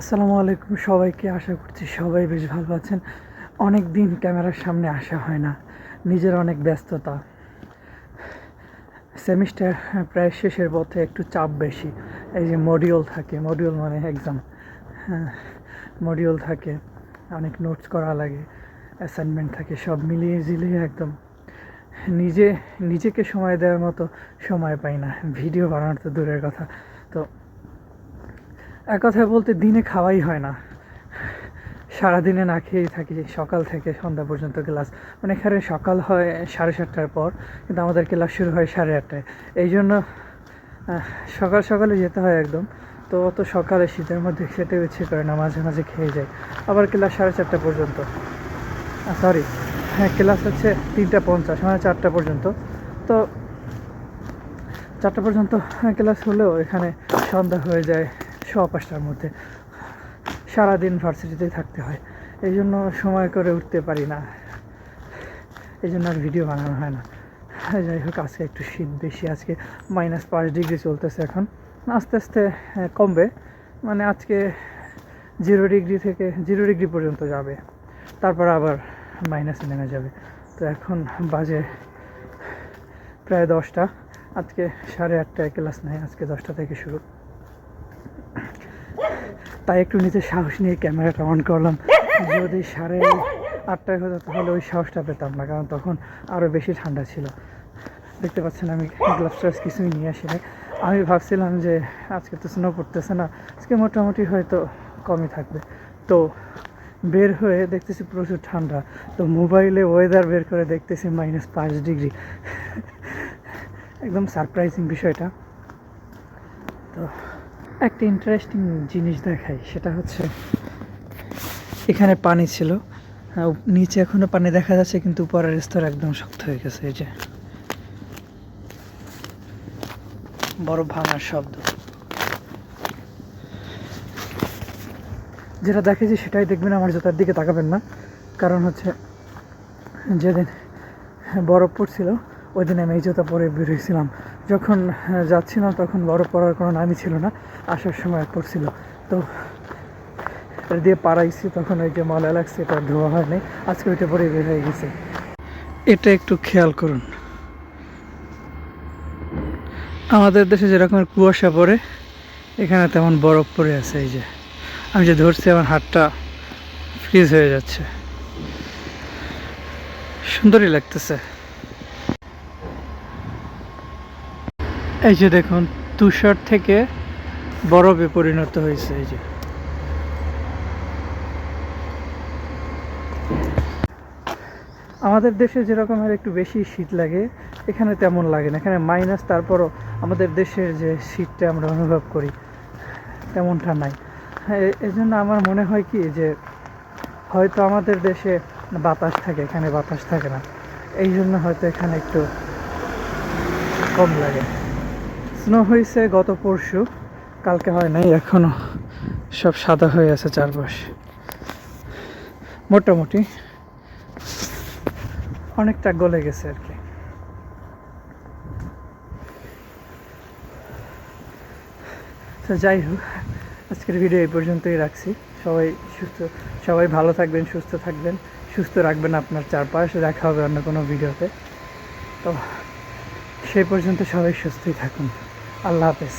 আসসালামু আলাইকুম সবাইকে, আশা করছি সবাই বেশ ভালো আছেন। অনেক দিন ক্যামেরার সামনে আসা হয় না, নিজের অনেক ব্যস্ততা। সেমিস্টার প্রায় শেষের পথে একটু চাপ বেশি, এই যে মডিউল থাকে মডিউল মানে এক্সাম মডিউল থাকে, অনেক নোটস করা লাগে অ্যাসাইনমেন্ট থাকে, সব মিলিয়ে ঝিলিয়ে একদম নিজে, নিজেকে সময় দেওয়ার মতো সময় পাই না ভিডিও বানানোর তো দূরের কথা। তো এক কথায় বলতে দিনে খাওয়াই হয় না। সারাদিনে না খেয়েই থাকি, সকাল থেকে সন্ধ্যা পর্যন্ত ক্লাস মানে এখানে সকাল হয় সাড়ে সাতটার পর, কিন্তু আমাদের ক্লাস শুরু হয় সাড়ে আটটায়। এই জন্য সকাল সকালে যেতে হয় একদম। তো অত সকালে শীতের মধ্যে খেতে ইচ্ছে করে না, মাঝে মাঝে খেয়ে যায় আবার ক্লাস সাড়ে চারটা পর্যন্ত। সরি হ্যাঁ ক্লাস হচ্ছে তিনটা পঞ্চাশ মানে চারটা পর্যন্ত। তো চারটা পর্যন্ত ক্লাস হলেও এখানে সন্ধ্যা হয়ে যায়। সোয়া পাঁচটার মধ্যে সারাদিন ভার্সিটিতেই থাকতে হয়। এই জন্য সময় করে উঠতে পারি না। এই জন্য আর ভিডিও বানানো হয় না। যাই হোক, আজকে একটু শীত বেশি, আজকে মাইনাস পাঁচ ডিগ্রি চলতেছে এখন। আস্তে আস্তে কমবে। মানে আজকে জিরো ডিগ্রি থেকে জিরো ডিগ্রি পর্যন্ত যাবে। তারপর আবার মাইনাসে নেমে যাবে। তো এখন বাজে প্রায় দশটা। আজকে সাড়ে আটটায় ক্লাস নেয়, আজকে দশটা থেকে শুরু। তাই একটু নিচে সাহস নিয়ে ক্যামেরাটা অন করলাম। যদি সাড়ে আটটায় হতো তাহলে ওই সাহসটা পেতাম না, কারণ তখন আরও বেশি ঠান্ডা ছিল। দেখতে পাচ্ছেন আমি গ্লাভস কিছুই নিয়ে আসি আমি ভাবছিলাম যে আজকে তো স্নো পড়তেছে না, আজকে মোটামুটি হয়তো কমই থাকবে। তো বের হয়ে দেখতেছি প্রচুর ঠান্ডা, তো মোবাইলে ওয়েদার বের করে দেখতেছি মাইনাস পাঁচ ডিগ্রি একদম সারপ্রাইজিং বিষয়টা। তো একটা ইন্টারেস্টিং জিনিস দেখাই, সেটা হচ্ছে এখানে পানি ছিল। নিচে এখনও পানি দেখা যাচ্ছে, কিন্তু উপরের স্তর একদম শক্ত হয়ে গেছে, এই যে। বরফ ভাঙার শব্দ। যেটা দেখেছি সেটাই দেখবেন, আমার জুতার দিকে তাকাবেন না। কারণ হচ্ছে যেদিন বরফ পড়ছিল, ওই দিন আমি এই জুতা পরে বেরিয়েছিলাম যখন যাচ্ছিলাম তখন বরফ পড়ার কোনো নামই ছিল না, আসার সময় পড়ছিল। তো এটা দিয়ে পাড়াইছি, তখন ওই যে ময়লা লাগছে, এটা ধোয়া হয়নি আজকে ওইটা পরে বের হয়ে গেছে। এটা একটু খেয়াল করুন। আমাদের দেশে যেরকম কুয়াশা পড়ে, এখানে তেমন বরফ পড়ে আছে, এই যে। আমি যে ধরছি, আমার হাতটা ফ্রিজ হয়ে যাচ্ছে। সুন্দরই লাগতেছে। এই যে দেখুন, তুষার থেকে বরফে পরিণত হয়েছে, এই যে। আমাদের দেশে যেরকম যেরকমের একটু বেশি শীত লাগে, এখানে তেমন লাগে না। এখানে মাইনাস তারপরও আমাদের দেশের যে শীতটা আমরা অনুভব করি, তেমনটা নাই। হ্যাঁ এ- এজন্য আমার মনে হয় কি যে, হয়তো আমাদের দেশে বাতাস থাকে, এখানে বাতাস থাকে না। এই জন্য হয়তো এখানে একটু কম লাগে। স্নো হয়েছে গত পরশু। কালকে হয় নাই, এখনও সব সাদা হয়ে আছে চারপাশ। মোটামুটি অনেকটা গলে গেছে আর কি। তো যাই হোক, আজকের ভিডিও এই পর্যন্তই রাখছি। সবাই সুস্থ, সবাই ভালো থাকবেন, সুস্থ থাকবেন, সুস্থ রাখবেন আপনার চারপাশ। দেখা হবে অন্য কোনো ভিডিওতে। তো সেই পর্যন্ত সবাই সুস্থই থাকুন। আল্লাহ হাফেজ